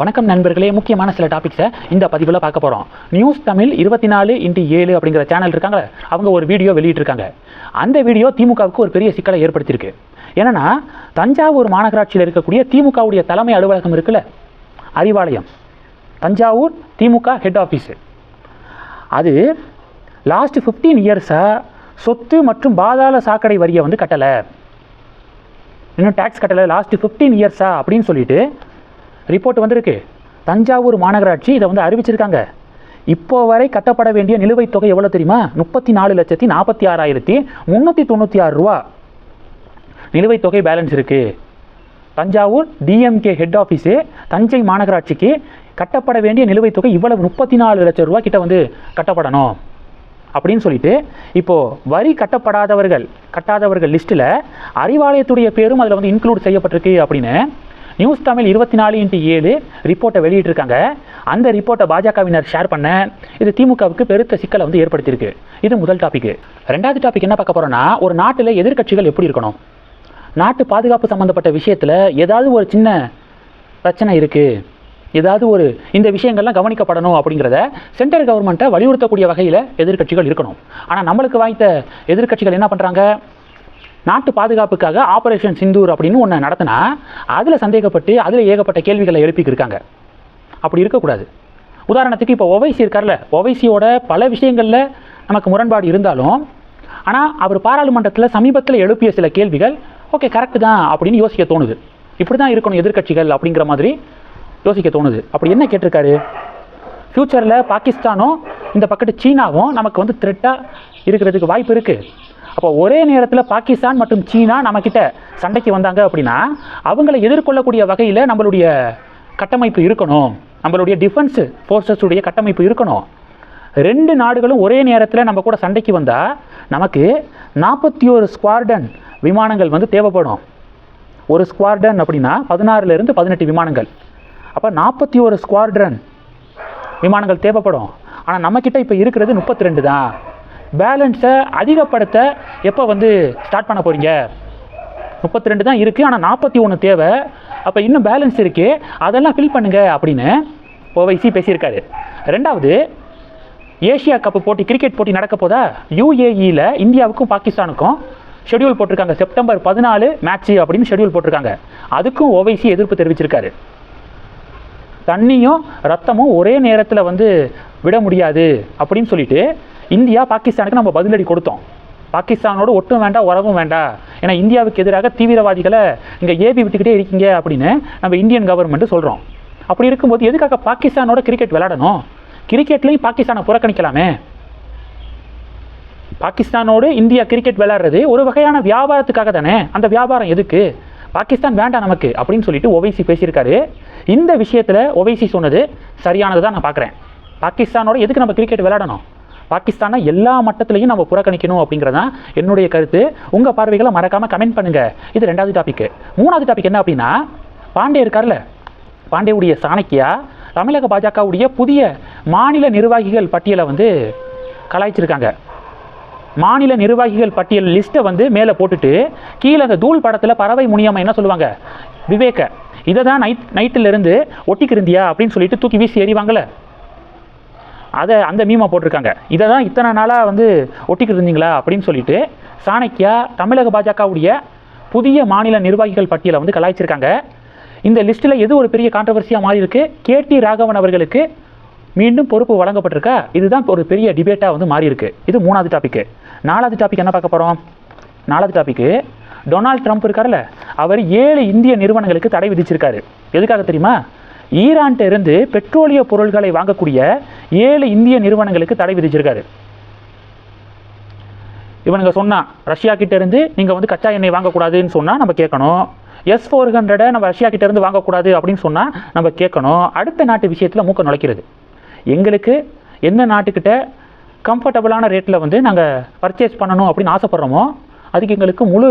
வணக்கம் நண்பர்களே முக்கியமான சில டாபிக்ஸை இந்த பதிவில் பார்க்க போகிறோம் நியூஸ் தமிழ் இருபத்தி நாலு இன்ட்டு ஏழு அப்படிங்கிற சேனல் இருக்காங்களே அவங்க ஒரு வீடியோ வெளியிட்டிருக்காங்க. அந்த வீடியோ திமுகவுக்கு ஒரு பெரிய சிக்கலை ஏற்படுத்தியிருக்கு. என்னன்னா தஞ்சாவூர் மாநகராட்சியில் இருக்கக்கூடிய திமுகவுடைய தலைமை அலுவலகம் இருக்குல்ல அறிவாலயம். தஞ்சாவூர் திமுக ஹெட் ஆஃபீஸு அது லாஸ்ட் ஃபிஃப்டீன் இயர்ஸாக சொத்து மற்றும் பாதாள சாக்கடை வரியை வந்து கட்டலை. இன்னும் டேக்ஸ் கட்டலை. லாஸ்ட் ஃபிஃப்டீன் இயர்ஸா அப்படின்னு சொல்லிட்டு ரிப்போர்ட் வந்திருக்கு. தஞ்சாவூர் மாநகராட்சி இதை வந்து அறிவிச்சிருக்காங்க. இப்போ வரை கட்டப்பட வேண்டிய நிலுவைத் தொகை எவ்வளோ தெரியுமா? முப்பத்தி நாலு லட்சத்தி நாற்பத்தி ஆறாயிரத்தி முந்நூற்றி தொண்ணூற்றி ஆறு ரூபா. நிலுவைத் தொகை பேலன்ஸ் இருக்குது தஞ்சாவூர் டிஎம்கே ஹெட் ஆஃபீஸு தஞ்சை மாநகராட்சிக்கு கட்டப்பட வேண்டிய நிலுவைத் தொகை இவ்வளவு முப்பத்தி நாலு லட்சம் ரூபா கிட்ட வந்து கட்டப்படணும். அப்படின்னு சொல்லிட்டு இப்போது வரி கட்டப்படாதவர்கள் கட்டாதவர்கள் லிஸ்ட்டில் அறிவாலயத்துடைய பேரும் அதில் வந்து இன்க்ளூட் செய்யப்பட்டிருக்கு அப்படின்னு நியூஸ் தமிழ் இருபத்தி நாலு இன்ட்டு ஏழு ரிப்போர்ட்டை வெளியிட்டிருக்காங்க. அந்த ரிப்போர்ட்டை பாஜகவினர் ஷேர் பண்ண இது திமுகவுக்கு பெருத்த சிக்கலை வந்து ஏற்படுத்தியிருக்கு. இது முதல் டாபிக் ரெண்டாவது டாபிக் என்ன பார்க்க போகிறோன்னா ஒரு நாட்டில் எதிர்க்கட்சிகள் எப்படி இருக்கணும்? நாட்டு பாதுகாப்பு சம்மந்தப்பட்ட விஷயத்தில் ஏதாவது ஒரு சின்ன பிரச்சனை இருக்குது ஏதாவது ஒரு இந்த விஷயங்கள்லாம் கவனிக்கப்படணும் அப்படிங்கிறத சென்ட்ரல் கவர்மெண்ட்டை வலியுறுத்தக்கூடிய வகையில் எதிர்க்கட்சிகள் இருக்கணும். ஆனால் நம்மளுக்கு வாய்த்த எதிர்க்கட்சிகள் என்ன பண்ணுறாங்க நாட்டு பாதுகாப்புக்காக ஆபரேஷன் சிந்தூர் அப்படின்னு ஒன்று நடத்தினா அதில் சந்தேகப்பட்டு அதில் ஏகப்பட்ட கேள்விகளை எழுப்பிக்கிருக்காங்க. அப்படி இருக்கக்கூடாது. உதாரணத்துக்கு இப்போ ஒவைசி இருக்கார்ல ஒவைசியோட பல விஷயங்களில் நமக்கு முரண்பாடு இருந்தாலும் ஆனால் அவர் பாராளுமன்றத்தில் சமீபத்தில் எழுப்பிய சில கேள்விகள் ஓகே கரெக்டு தான் அப்படின்னு யோசிக்க தோணுது. இப்படி தான் இருக்கணும் எதிர்க்கட்சிகள் அப்படிங்கிற மாதிரி யோசிக்க தோணுது. அப்படி என்ன கேட்டிருக்காரு? ஃப்யூச்சரில் பாகிஸ்தானும் இந்த பக்கத்து சீனாவும் நமக்கு வந்து த்ரெட்டாக இருக்கிறதுக்கு வாய்ப்பு இருக்குது அப்போ ஒரே நேரத்தில் பாகிஸ்தான் மற்றும் சீனா நம்மக்கிட்ட சண்டைக்கு வந்தாங்க அப்படின்னா அவங்கள எதிர்கொள்ளக்கூடிய வகையில் நம்மளுடைய கட்டமைப்பு இருக்கணும். நம்மளுடைய டிஃபென்ஸ் ஃபோர்ஸஸுடைய கட்டமைப்பு இருக்கணும். ரெண்டு நாடுகளும் ஒரே நேரத்தில் நம்ம கூட சண்டைக்கு வந்தால் நமக்கு நாற்பத்தி ஒரு ஸ்குவார்டன் விமானங்கள் வந்து தேவைப்படும். ஒரு ஸ்குவார்டன் அப்படின்னா பதினாறுலேருந்து பதினெட்டு விமானங்கள். அப்போ நாற்பத்தி ஒரு ஸ்குவார்டன் விமானங்கள் தேவைப்படும். ஆனால் நம்மக்கிட்ட இப்போ இருக்கிறது முப்பத்தி ரெண்டு தான். பேலன்ஸை அதிகப்படுத்த எப்போ வந்து ஸ்டார்ட் பண்ண போகிறீங்க முப்பத்தி ரெண்டு தான் இருக்குது ஆனால் நாற்பத்தி ஒன்று தேவை. அப்போ இன்னும் பேலன்ஸ் இருக்குது அதெல்லாம் ஃபில் பண்ணுங்கள் அப்படின்னு ஓவைசி பேசியிருக்காரு. ரெண்டாவது ஏஷியா கப்பு போட்டி கிரிக்கெட் போட்டி நடக்க போதா? யூஏஇயில் இந்தியாவுக்கும் பாகிஸ்தானுக்கும் ஷெட்யூல் போட்டிருக்காங்க. செப்டம்பர் பதினாலு மேட்ச்சு அப்படின்னு ஷெட்யூல் போட்டிருக்காங்க. அதுக்கும் ஓவைசி எதிர்ப்பு தெரிவிச்சிருக்காரு. தண்ணியும் ரத்தமும் ஒரே நேரத்தில் வந்து விட முடியாது அப்படின்னு சொல்லிட்டு இந்தியா பாகிஸ்தானுக்கு நம்ம பதிலடி கொடுத்தோம். பாகிஸ்தானோட ஒட்டும் வேண்டாம் உறவும் வேண்டாம் ஏன்னா இந்தியாவுக்கு எதிராக தீவிரவாதிகளை இங்கே ஏபி விட்டுக்கிட்டே இருக்கீங்க அப்படின்னு நம்ம இந்தியன் கவர்மெண்ட்டு சொல்கிறோம் அப்படி இருக்கும்போது எதுக்காக பாகிஸ்தானோட கிரிக்கெட் விளையாடணும்? கிரிக்கெட்லேயும் பாகிஸ்தானை புறக்கணிக்கலாமே. பாகிஸ்தானோடு இந்தியா கிரிக்கெட் விளையாடுறது ஒரு வகையான வியாபாரத்துக்காக தானே. அந்த வியாபாரம் எதுக்கு? பாகிஸ்தான் வேண்டாம் நமக்கு அப்படின்னு சொல்லிட்டு ஒவைசி பேசியிருக்காரு. இந்த விஷயத்தில் ஒவைசி சொன்னது சரியானது தான் நான் பார்க்குறேன். பாகிஸ்தானோட எதுக்கு நம்ம கிரிக்கெட் விளையாடணும்? பாகிஸ்தானை எல்லா மட்டத்திலையும் நம்ம புறக்கணிக்கணும் அப்படிங்கிறது தான் என்னுடைய கருத்து. உங்கள் பார்வைகளை மறக்காமல் கமெண்ட் பண்ணுங்கள் இது ரெண்டாவது டாபிக் மூணாவது டாபிக் என்ன அப்படின்னா பாண்டே இருக்கார்ல? பாண்டேவுடைய சாணக்கியா தமிழக பாஜகவுடைய புதிய மாநில நிர்வாகிகள் பட்டியலை வந்து கலாய்ச்சிருக்காங்க. மாநில நிர்வாகிகள் பட்டியல் லிஸ்ட்டை வந்து மேலே போட்டுட்டு கீழே அந்த தூள் படத்தில் பறவை முனியம்மா என்ன சொல்லுவாங்க? விவேக இதை தான் நைட் நைட்டிலிருந்து ஒட்டிக்கிருந்தியா அப்படின்னு சொல்லிட்டு தூக்கி வீசி எறிவாங்களே அதை அந்த மீமா போட்டிருக்காங்க. இதை தான் இத்தனை நாளாக வந்து ஒட்டிக்கிட்டு இருந்தீங்களா அப்படின்னு சொல்லிட்டு சாணக்கியா தமிழக பாஜகவுடைய புதிய மாநில நிர்வாகிகள் பட்டியலை வந்து கலாய்ச்சிருக்காங்க. இந்த லிஸ்ட்டில் எது ஒரு பெரிய கான்ட்ரவர்சியாக மாறி இருக்கு கேடி ராகவன் அவர்களுக்கு மீண்டும் பொறுப்பு வழங்கப்பட்டிருக்கா? இதுதான் ஒரு பெரிய டிபேட்டாக வந்து மாறி இருக்கு இது மூணாவது டாப்பிக்கு நாலாவது டாபிக் என்ன பார்க்க போகிறோம் நாலாவது டாபிக்கு டொனால்ட் ட்ரம்ப் இருக்கார்ல அவர் ஏழு இந்திய நிறுவனங்களுக்கு தடை விதிச்சிருக்காரு. எதுக்காக தெரியுமா? ஈரான்ட்ட இருந்து பெட்ரோலிய பொருள்களை வாங்கக்கூடிய ஏழு இந்திய நிறுவனங்களுக்கு தடை விதிச்சிருக்காரு. இவனுங்க சொன்னான் ரஷ்யா கிட்ட இருந்து நீங்கள் வந்து கச்சா எண்ணெய் வாங்கக்கூடாதுன்னு சொன்னால் நம்ம கேட்கணும். எஸ் ஃபோர் ஹண்ட்ரடை நம்ம ரஷ்யா கிட்ட இருந்து வாங்கக்கூடாது அப்படின்னு சொன்னால் நம்ம கேட்கணும். அடுத்த நாட்டு விஷயத்தில் மூக்க நுழைக்கிறது. எங்களுக்கு எந்த நாட்டுக்கிட்ட கம்ஃபர்டபுளான ரேட்டில் வந்து நாங்கள் பர்ச்சேஸ் பண்ணணும் அப்படின்னு ஆசைப்பட்றோமோ அதுக்கு எங்களுக்கு முழு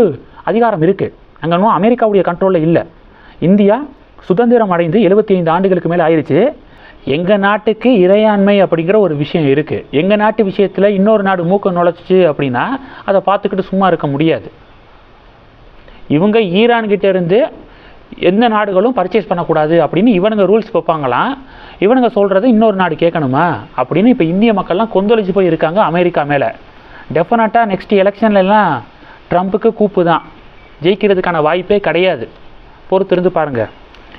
அதிகாரம் இருக்குது அங்கே இன்னும் அமெரிக்காவுடைய கண்ட்ரோலில் இல்லை. இந்தியா சுதந்திரம் அடைந்து எழுபத்தி ஐந்து ஆண்டுகளுக்கு மேலே ஆயிடுச்சு எங்கள் நாட்டுக்கு இறையாண்மை அப்படிங்கிற ஒரு விஷயம் இருக்குது எங்கள் நாட்டு விஷயத்தில் இன்னொரு நாடு மூக்க நுழைச்சிச்சு அப்படின்னா அதை பார்த்துக்கிட்டு சும்மா இருக்க முடியாது. இவங்க ஈரான்கிட்ட இருந்து எந்த நாடுகளும் பர்ச்சேஸ் பண்ணக்கூடாது அப்படின்னு இவனுங்க ரூல்ஸ் வைப்பாங்களாம். இவனுங்க சொல்கிறது இன்னொரு நாடு கேட்கணுமா? அப்படின்னு இப்போ இந்திய மக்கள்லாம் கொந்தளிச்சு போய் இருக்காங்க அமெரிக்கா மேலே. டெஃபினட்டாக நெக்ஸ்ட் எலெக்ஷன்லலாம் ட்ரம்ப்புக்கு கூப்பு தான். ஜெயிக்கிறதுக்கான வாய்ப்பே கிடையாது. பொறுத்திருந்து பாருங்கள்